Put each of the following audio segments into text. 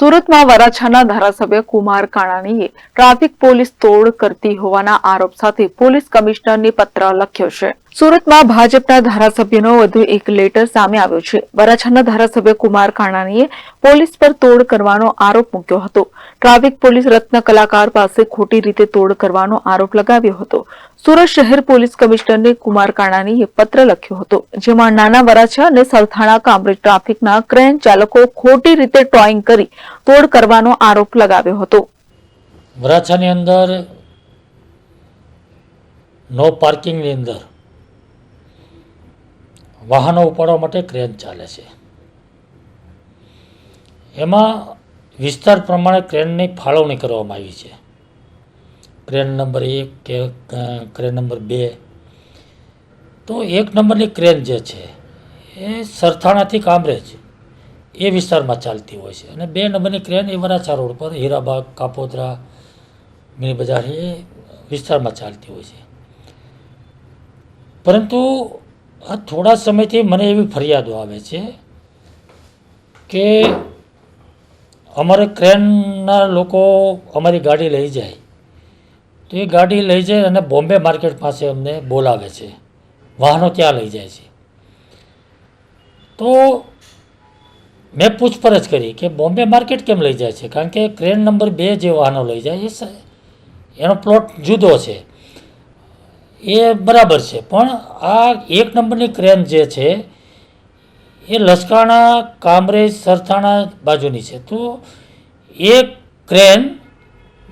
સુરતમાં વરાછાના ધારાસભ્ય Kumar કાણાણીએ traffic police તોડ કરતી હોવાના આરોપ સાથે પોલીસ કમિશનરને પત્ર લખ્યો છે. સુરતમાં ભાજપના ધારાસભ્યનો વધુ એક લેટર સામે આવ્યો છે. વરાછાના ધારાસભ્ય કુમાર કાણાણીએ પોલીસ પર તોડ કરવાનો આરોપ મૂક્યો હતો. ટ્રાફિક પોલીસ રત્ન કલાકાર પાસે ખોટી રીતે તોડ કરવાનો આરોપ લગાવ્યો હતો. સુરત શહેર પોલીસ કમિશનરને કુમાર કાણાણીએ પત્ર લખ્યો હતો. જેમાં નાના વરાછા અને સરથાણા કામરેજ ટ્રાફિકના ક્રેન ચાલકો ખોટી રીતે ટોઈંગ કરી તોડ કરવાનો આરોપ લગાવ્યો હતો. વરાછાની અંદર નો પાર્કિંગની અંદર વાહનો ઉપાડવા માટે ક્રેન ચાલે છે. એમાં વિસ્તાર પ્રમાણે ક્રેનની ફાળવણી કરવામાં આવી છે. ક્રેન નંબર એક કે ક્રેન નંબર બે. તો એક નંબરની ક્રેન જે છે, એ સરથાણાથી કામરેજ એ વિસ્તારમાં ચાલતી હોય છે. અને બે નંબરની ક્રેન એ વરાછા રોડ પર, હીરાબાગ, કાપોદરા મિની બજાર એ વિસ્તારમાં ચાલતી હોય છે. પરંતુ આ થોડા સમયથી મને એવી ફરિયાદો આવે છે કે અમારે ક્રેનના લોકો અમારી ગાડી લઈ જાય. તો એ ગાડી લઈ જાય અને બોમ્બે માર્કેટ પાસે અમને બોલાવે છે. વાહનો ત્યાં લઈ જાય છે. તો મેં પૂછપરછ કરી કે બોમ્બે માર્કેટ કેમ લઈ જાય છે? કારણ કે ક્રેન નંબર બે જે વાહનો લઈ જાય, એ એનો પ્લોટ જુદો છે. એ બરાબર છે. પણ આ એક નંબરની ક્રેન જે છે, એ લસકાણા, કામરેજ, સરથાણા બાજુની છે. તો એ ક્રેન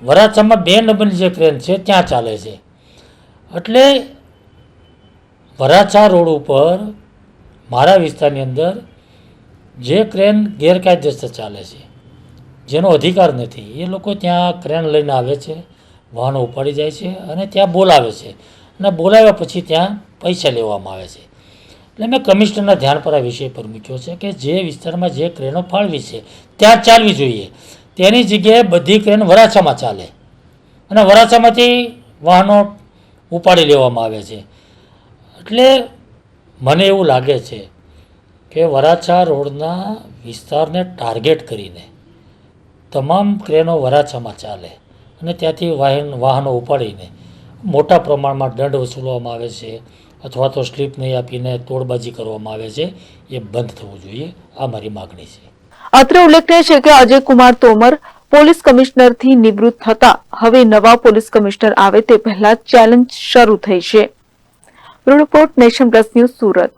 વરાછામાં બે નંબરની જે ક્રેન છે, ત્યાં ચાલે છે. એટલે વરાછા રોડ ઉપર મારા વિસ્તારની અંદર જે ક્રેન ગેરકાયદેસર ચાલે છે, જેનો અધિકાર નથી, એ લોકો ત્યાં ક્રેન લઈને આવે છે, વાહનો ઉપાડી જાય છે અને ત્યાં બોલાવે છે. અને બોલાવ્યા પછી ત્યાં પૈસા લેવામાં આવે છે. એટલે મેં કમિશનરના ધ્યાન પર આ વિષય પર મૂક્યો છે કે જે વિસ્તારમાં જે ક્રેનો ફાળવી છે, ત્યાં ચાલવી જોઈએ. તેની જગ્યાએ બધી ક્રેન વરાછામાં ચાલે. અને વરાછામાંથી વાહનો ઉપાડી લેવામાં આવે છે. એટલે મને એવું લાગે છે કે વરાછા રોડના વિસ્તારને ટાર્ગેટ કરીને તમામ ક્રેનો વરાછામાં ચાલે અને ત્યાંથી વાહન, વાહનો ઉપાડીને મોટા પ્રમાણમાં દંડ વસૂલવામાં આવે છે અથવા તો સ્લીપ નહીં આપીને તોડબાજી કરવામાં આવે છે, એ બંધ થવું જોઈએ. આ મારી માગણી છે. અત્રે ઉલ્લેખનીય છે કે અજય કુમાર તોમર પોલીસ કમિશનરથી નિવૃત્ત થતા હવે નવા પોલીસ કમિશનર આવે તે પહેલા ચેલેન્જ શરૂ થઈ છે. Report nation plus news Surat.